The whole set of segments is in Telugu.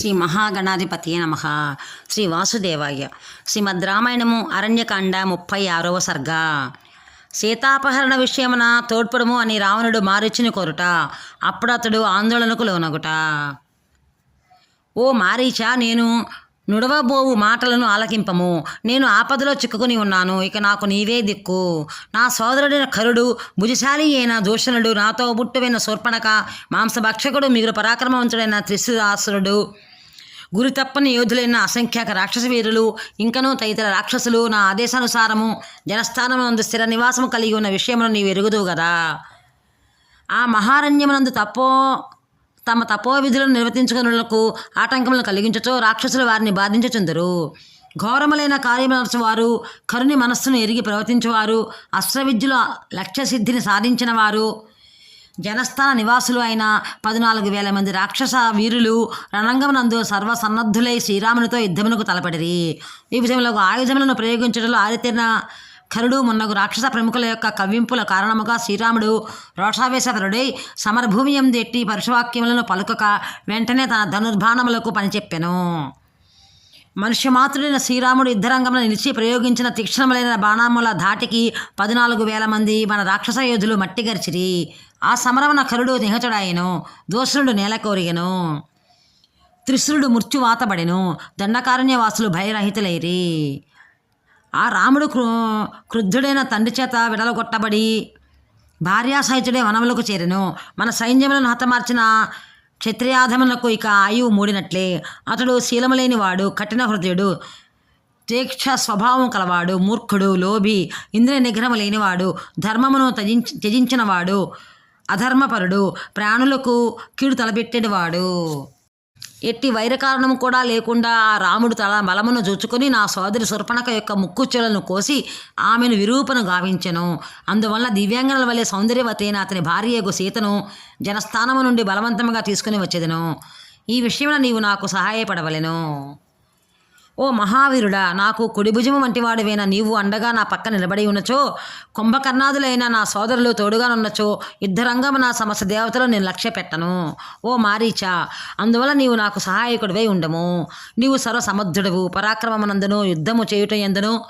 శ్రీ మహాగణాధిపతి నమ. శ్రీ వాసుదేవాయ. శ్రీమద్ రామాయణము అరణ్యకాండ ముప్పై ఆరవ సర్గ. సీతాపహరణ విషయమున తోడ్పడము అని రావణుడు మారీచుని కోరుట. అప్పుడతడు ఆందోళనకు లోనగుట. ఓ మారీచా నేను నుడవబోవు మాటలను ఆలకింపము. నేను ఆపదలో చిక్కుకుని ఉన్నాను. ఇక నాకు నీవే దిక్కు. నా సోదరుడైన కరుడు భుజశాలి అయిన దూషణుడు నాతో బుట్టువైన శూర్పణక మాంసభక్షకుడు మిగులు పరాక్రమవంతుడైన త్రిశురాసురుడు గురి తప్పని యోధులైన అసంఖ్యాక రాక్షస వీరులు ఇంకనూ తదితర రాక్షసులు నా ఆదేశానుసారము జనస్థానమునందు స్థిర నివాసము కలిగి ఉన్న విషయమును నీవు ఎరుగుదువు కదా ఆ మహారణ్యమునందు తపో తమ తపో విధులను నిర్వర్తించుకున్నకు ఆటంకములను కలిగించచో రాక్షసులు వారిని బాధించుచుందరు. ఘోరములైన కార్యమనర్చు వారు కరుని మనస్సును ఎరిగి ప్రవర్తించేవారు అశ్వవిద్యుల లక్ష్య సిద్ధిని సాధించిన వారు జనస్థాన నివాసులు అయిన పద్నాలుగు వేల మంది రాక్షస వీరులు రణంగమునందు సర్వసన్నద్ధులై శ్రీరామునితో యుద్ధమునకు తలపడిరి. ఈ విషయంలో ఆయుధములను ప్రయోగించడంలో ఆరితేరిన ఖరుడు మున్నగు రాక్షస ప్రముఖుల యొక్క కవ్వింపుల కారణముగా శ్రీరాముడు రోషావేశపరుడై సమరభూమి ఎందు ఎట్టి పరుషవాక్యములను పలుకక వెంటనే తన ధనుర్బాణములకు పనిచెప్పెను. మనుష్యమాతృడైన శ్రీరాముడు యుద్ధరంగంలో నిలిచి ప్రయోగించిన తీక్షణములైన బాణాముల ధాటికి పద్నాలుగు వేల మంది మన రాక్షస యోధులు మట్టిగరిచిరి ఆ సమరవన కరుడు నిహతుడాయను దోషుడు నేల కోరిగను త్రిశురుడు మృత్యువాతబడెను దండకారణ్యవాసులు భయరహితులైరి. ఆ రాముడు క్రు క్రుద్ధుడైన తండ్రి చేత విడలగొట్టబడి భార్యాసహితుడే వనములకు చేరెను. మన సైన్యములను హతమార్చిన క్షత్రియాధములకు ఇక ఆయువు మూడినట్లే. అతడు శీలములేనివాడు కఠిన హృదయుడు తీక్ష స్వభావం కలవాడు మూర్ఖుడు లోభి ఇంద్రియ నిగ్రహము లేనివాడు ధర్మమును త్యజించి త్యజించినవాడు అధర్మపరుడు ప్రాణులకు కీడు తలపెట్టేవాడు. ఎట్టి వైరకారణం కూడా లేకుండా ఆ రాముడు తల బలమును జోచుకొని నా సోదరి సుర్పణక యొక్క ముక్కుచ్చులను కోసి ఆమెను విరూపను గావించెను. అందువల్ల దివ్యాంగనల వలె సౌందర్యవతైన అతని భార్యకు సీతను జనస్థానము నుండి బలవంతంగా తీసుకుని వచ్చేదను. ఈ విషయంలో నీవు నాకు సహాయపడవలెను. ఓ మహావీరుడా నాకు కుడి భుజము వంటివాడివైన నీవు అండగా నా పక్క నిలబడి ఉన్నచో కుంభకర్ణాదులైన నా సోదరులు తోడుగా ఉన్నచో యుద్ధరంగము నా సమస్త దేవతలు నేను లక్ష్య పెట్టను. ఓ మారీచా అందువల్ల నీవు నాకు సహాయకుడివై ఉండము. నీవు సర్వసమర్థుడవు పరాక్రమమునందును యుద్ధము చేయుట ఎందును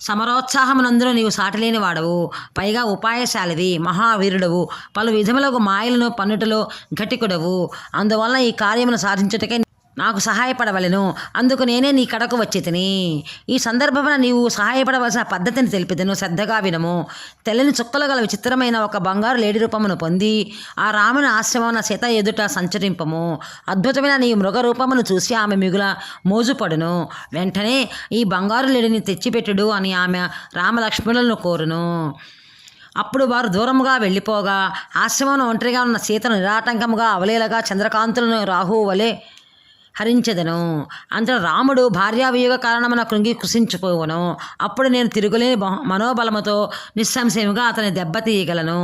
సమరోత్సాహమునందును నీవు సాటిలేని వాడవు పైగా ఉపాయశాలివి మహావీరుడవు. పలు విధములకు మాయలను పన్నుటలో ఘటికుడవు. అందువల్ల ఈ కార్యమును సాధించుటకే నాకు సహాయపడవలెను. అందుకు నేనే నీ కడకు వచ్చి తిని. ఈ సందర్భమున నీవు సహాయపడవలసిన పద్ధతిని తెలిపితను శ్రద్ధగా వినము. తెల్లని చుక్కలు గల విచిత్రమైన ఒక బంగారు లేడి రూపమును పొంది ఆ రాముని ఆశ్రమమున సీత ఎదుట సంచరింపము. అద్భుతమైన నీ మృగ రూపమును చూసి ఆమె మిగుల మోజుపడును. వెంటనే ఈ బంగారు లేడిని తెచ్చిపెట్టుడు అని ఆమె రామలక్ష్మణులను కోరును. అప్పుడు వారు దూరముగా వెళ్ళిపోగా ఆశ్రమంలో ఒంటరిగా ఉన్న సీతను నిరాటంకముగా అవలేలగా చంద్రకాంతులను రాహువు వలె హరించెదను. అంతట రాముడు భార్యావియోగ కారణమున కృంగి కృషించిపోవను అప్పుడు నేను తిరుగులేని మనోబలముతో నిస్సంశయముగా అతని దెబ్బతీయగలను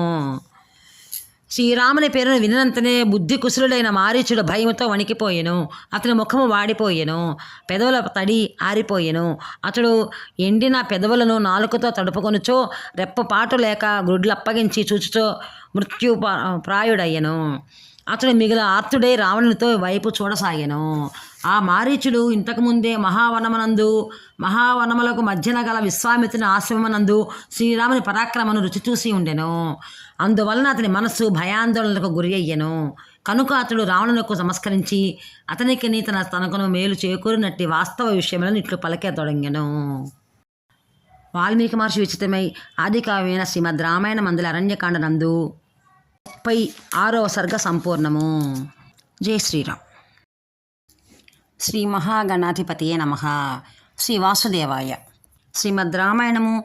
శ్రీరాముని పేరును వినంతనే బుద్ధి కుశలుడైన మారీచుడు భయముతో వణికిపోయెను. అతని ముఖము వాడిపోయెను. పెదవుల తడి ఆరిపోయెను. అతడు ఎండిన పెదవులను నాలుకతో తడుపుకొనుచో రెప్పపాటు లేక గుడ్లు అప్పగించి చూచుచో మృత్యు ప్రాయుడయ్యను. అతడు మిగిలిన ఆర్తుడై రావణునితో వైపు చూడసాగాను. ఆ మారీచుడు ఇంతకుముందే మహావనమనందు మహావనములకు మధ్యన గల విశ్వామిత్రుని ఆశ్రమనందు శ్రీరాముని పరాక్రమను రుచి చూసి ఉండెను. అందువలన అతని మనస్సు భయాందోళనలకు గురి అయ్యను. కనుక అతడు రావణునకు నమస్కరించి అతనికి నీ తన తనకును మేలు చేకూరినట్టి వాస్తవ విషయములను ఇట్లు పలికేతొడంగెను వాల్మీకి మహర్షి విచితమై ఆది కావ్యమైన శ్రీమద్ రామాయణ మందుల అరణ్యకాండ నందు ముప్పై ఆరవ సర్గ సంపూర్ణము. జై శ్రీరామ్. శ్రీ మహాగణాధిపతియే నమ. శ్రీ వాసుదేవాయ. శ్రీమద్ రామాయణము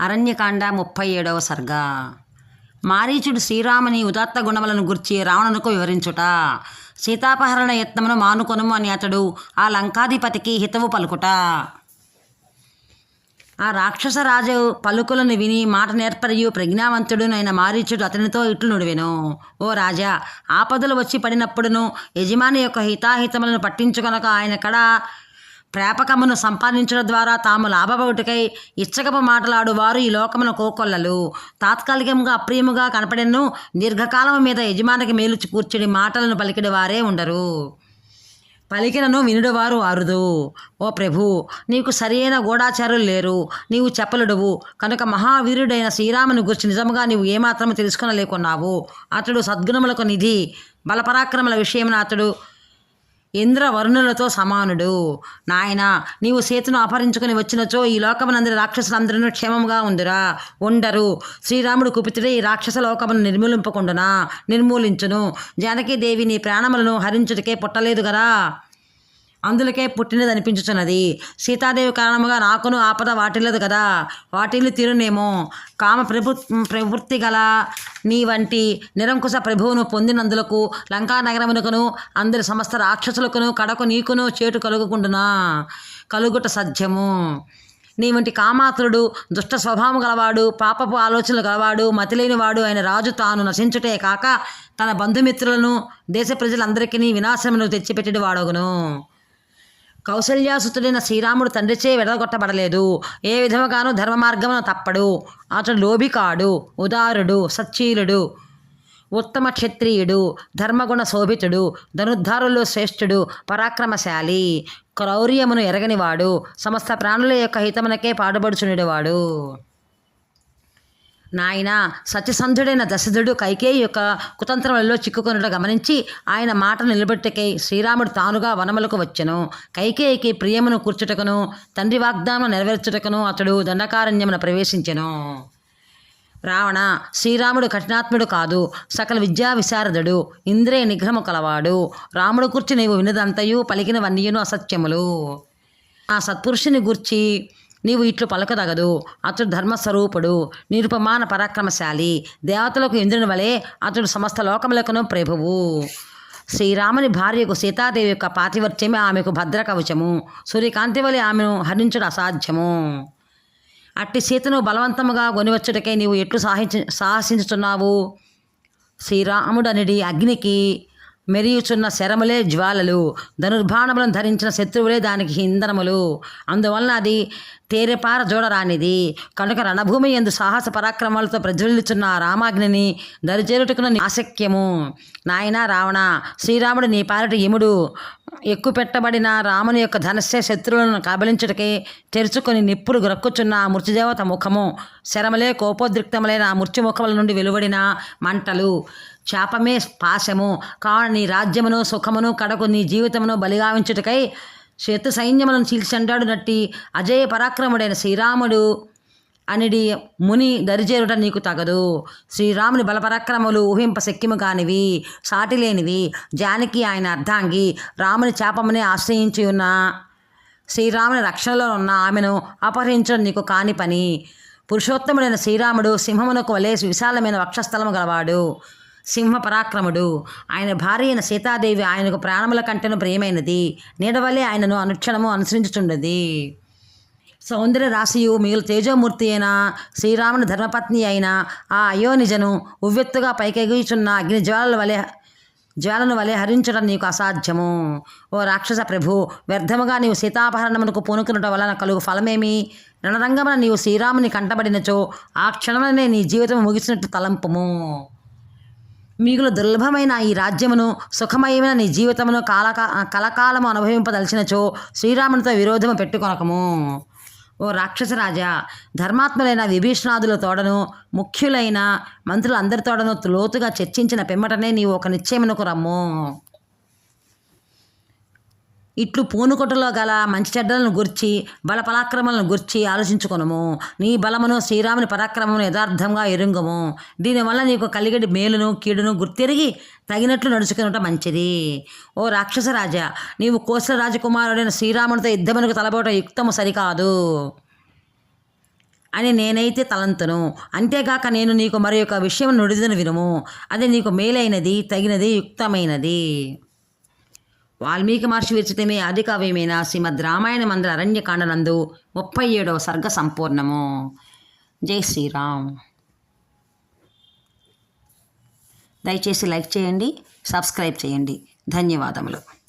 అరణ్యకాండ ముప్పై ఏడవ సర్గ. మారీచుడు శ్రీరాముని ఉదాత్త గుణములను గుర్చి రావణునకు వివరించుట. సీతాపహరణ యత్నమును మానుకొనుము అని అతడు ఆ లంకాధిపతికి హితవు పలుకుట. ఆ రాక్షస రాజు పలుకులను విని మాట నేర్పరియు ప్రజ్ఞావంతుడునైన మారీచుడు అతనితో ఇట్లు నుడివెను. ఓ రాజా ఆపదలు వచ్చి పడినప్పుడును యజమాని యొక్క హితాహితములను పట్టించుకొనక ఆయన కడ ప్రేపకమును సంపాదించడం ద్వారా తాము లాభపడుటకై ఇచ్చకపు మాటలాడు వారు ఈ లోకమున కోకొల్లలు. తాత్కాలికంగా అప్రియముగా కనపడెను దీర్ఘకాలం మీద యజమానికి మేలు కూర్చుడి మాటలను పలికిడి వారే ఉండరు. పలికినను వినుడవారు అరుదు ఓ ప్రభు నీకు సరియైన గూఢాచారులు లేరు. నీవు చెప్పలుడువు. కనుక మహావీరుడైన శ్రీరాముని గురించి నిజముగా నీవు ఏమాత్రము తెలుసుకునలేకున్నావు? అతడు సద్గుణములకు నిధి. బలపరాక్రమల విషయమున అతడు ఇంద్ర వరుణులతో సమానుడు. నాయన నీవు సీతను అపహరించుకుని వచ్చినచో ఈ లోకమునందరి రాక్షసులందరూ క్షేమంగా ఉందిరా ఉండరు. శ్రీరాముడు కుపితుడే ఈ రాక్షస లోకమును నిర్మూలింపకుండునా నిర్మూలించును. జానకీదేవి నీ ప్రాణములను హరించుటకే పుట్టలేదు కదా అందులకే పుట్టినది అనిపించుచున్నది సీతాదేవి కారణముగా నాకును ఆపద వాటిల్లదు కదా. వాటిల్లు తీరునేమో. కామ ప్రభు ప్రవృత్తి గల నీ వంటి నిరంకుశ ప్రభువును పొందినందులకు లంకా నగరమునకును అందరి సమస్త రాక్షసులకును కడకు నీకును చేటు కలుగుకుంటున్నా. కలుగుట సత్యము నీ వంటి కామాతురుడు దుష్ట స్వభావం గలవాడు పాపపు ఆలోచనలు గలవాడు మతిలేనివాడు అయిన రాజు తాను నశించుటే కాక తన బంధుమిత్రులను దేశ ప్రజలందరికీ వినాశమును తెచ్చిపెట్టేడు వాడగును కౌసల్యాసుతుడైన శ్రీరాముడు తండ్రిచే విడదగొట్టబడలేదు ఏ విధముగానూ ధర్మ మార్గమును తప్పడు. అతడు లోభికాడు ఉదారుడు సచ్చీలుడు ఉత్తమ క్షత్రియుడు ధర్మగుణ శోభితుడు ధనుద్ధారులు శ్రేష్ఠుడు పరాక్రమశాలి క్రౌర్యమును ఎరగనివాడు సమస్త ప్రాణుల యొక్క హితమునకే పాడుబడుచుండేవాడు నాయన సత్యసంధుడైన దశరథుడు కైకేయి యొక్క కుతంత్రములలో చిక్కుకొనుట గమనించి ఆయన మాట నిలబెట్టకై శ్రీరాముడు తానుగా వనములకు వచ్చెను. కైకేయికి ప్రియమును కూర్చుటకును తండ్రి వాగ్దానం నెరవేర్చుటకును అతడు దండకారణ్యమున ప్రవేశించెను. రావణ శ్రీరాముడు కఠినాత్ముడు కాదు సకల విద్యా విశారదుడు ఇంద్రియ నిగ్రహము కలవాడు. రాముడు కూర్చి నీవు వినదంతయు పలికినవన్నీయును అసత్యములు. ఆ సత్పురుషుని గూర్చి నీవు ఇట్లు పలకదగదు అతడు ధర్మస్వరూపుడు నిరుపమాన పరాక్రమశాలి. దేవతలకు ఇంద్రుని వలె అతడు సమస్త లోకములకును ప్రభువు. శ్రీరాముని భార్యకు సీతాదేవి యొక్క పాతివర్త్యమే ఆమెకు భద్ర కవచము సూర్యకాంతి వలె ఆమెను హరించడం అసాధ్యము. అట్టి సీతను బలవంతముగా కొనివచ్చుటకై నీవు ఎట్లు సాహించ సాహసించుతున్నావు శ్రీరాముడనిడి అగ్నికి మెరియుచున్న శరములే జ్వాలలు ధనుర్బాణములను ధరించిన శత్రువులే దానికి ఇంధనములు. అందువలన అది తేరెపార చూడరానిది కనుక రణభూమి ఎందు సాహస పరాక్రమాలతో ప్రజ్వలిస్తున్న రామాగ్నిని దరిచేరుటకున ఆసక్యము నాయన రావణ శ్రీరాముడు నీ పాలిట యముడు ఎక్కువ పెట్టబడిన రాముని యొక్క ధనస్య శత్రువులను కబలించుటకే తెరుచుకొని నిప్పులు గ్రక్కుచున్న మృత్యుదేవత ముఖము శరమలే కోపోద్రిక్తములైన ఆ మృత్యుముఖముల నుండి వెలువడిన మంటలు. శాపమే పాశము. కావున నీ రాజ్యమును సుఖమును కడకు నీ జీవితమును బలిగావించుటకై శత్రు సైన్యములను చీల్చండాడు నట్టి అజయ పరాక్రముడైన శ్రీరాముడు అనిడి ముని దరిచేరుట నీకు తగదు. శ్రీరాముని బలపరాక్రమములు ఊహింప శక్యము కానివి సాటిలేనివి జానకి ఆయన అర్ధాంగి రాముని చాపమునే ఆశ్రయించి ఉన్న శ్రీరాముని రక్షణలో ఉన్న ఆమెను అపహరించడం నీకు కాని పని. పురుషోత్తముడైన శ్రీరాముడు సింహమునకు వలే విశాలమైన వక్షస్థలము గలవాడు. సింహ పరాక్రముడు. ఆయన భార్య అయిన సీతాదేవి ఆయనకు ప్రాణముల కంటెను ప్రియమైనది. నీడవలే ఆయనను అనుక్షణము అనుసరించుచుండది. సౌందర్య రాశియు మిగిలిన తేజోమూర్తి అయిన శ్రీరాముని ధర్మపత్ని అయిన ఆ అయోనిజను ఉవ్వెత్తుగా పైకెగుచున్న అగ్ని జ్వాలల వలె జ్వాలను వలె హరించడం నీకు అసాధ్యము. ఓ రాక్షస ప్రభు వ్యర్థముగా నీవు సీతాపహరణమునకు పూనుకునుట వలన కలుగు ఫలమేమి? రణరంగమున నీవు శ్రీరాముని కంటబడినచో ఆ క్షణమునే నీ జీవితం ముగిసినట్టు తలంపము. మిగులు దుర్లభమైన ఈ రాజ్యమును సుఖమయమైన నీ జీవితమును కాలకా కలకాలము అనుభవింపదలిచినచో శ్రీరామునితో విరోధము పెట్టుకొనకము. ఓ రాక్షసరాజా ధర్మాత్ములైన విభీషణాదుల తోడను ముఖ్యులైన మంత్రులందరి తోడను లోతుగా చర్చించిన పిమ్మటనే నీవు ఒక నిశ్చయమునకు రమ్ము. ఇట్లు పూనుకొట్టులో గల మంచి చెడ్డలను గుర్చి బల పరాక్రమాలను గుర్చి ఆలోచించుకునము. నీ బలమును శ్రీరాముని పరాక్రమమును యథార్థంగా ఎరుంగము. దీనివల్ల నీకు కలిగడి మేలును కీడును గుర్తెరిగి తగినట్లు నడుచుకునట మంచిది. ఓ రాక్షస రాజా నీవు కోసల రాజకుమారుడైన శ్రీరామునితో యుద్ధమునకు తలబోట యుక్తము సరికాదు. అని నేనైతే తలంతును. అంతేగాక నేను నీకు మరి యొక్క విషయం నుడిదను వినుము. అది నీకు మేలైనది తగినది యుక్తమైనది. వాల్మీకి మహర్షి విరచితమే ఆది కావ్యమైన శ్రీమద్ రామాయణ మందిర అరణ్యకాండనందు ముప్పై ఏడవ సర్గ సంపూర్ణము. జై శ్రీరామ్. దయచేసి లైక్ చేయండి సబ్స్క్రైబ్ చేయండి. ధన్యవాదములు.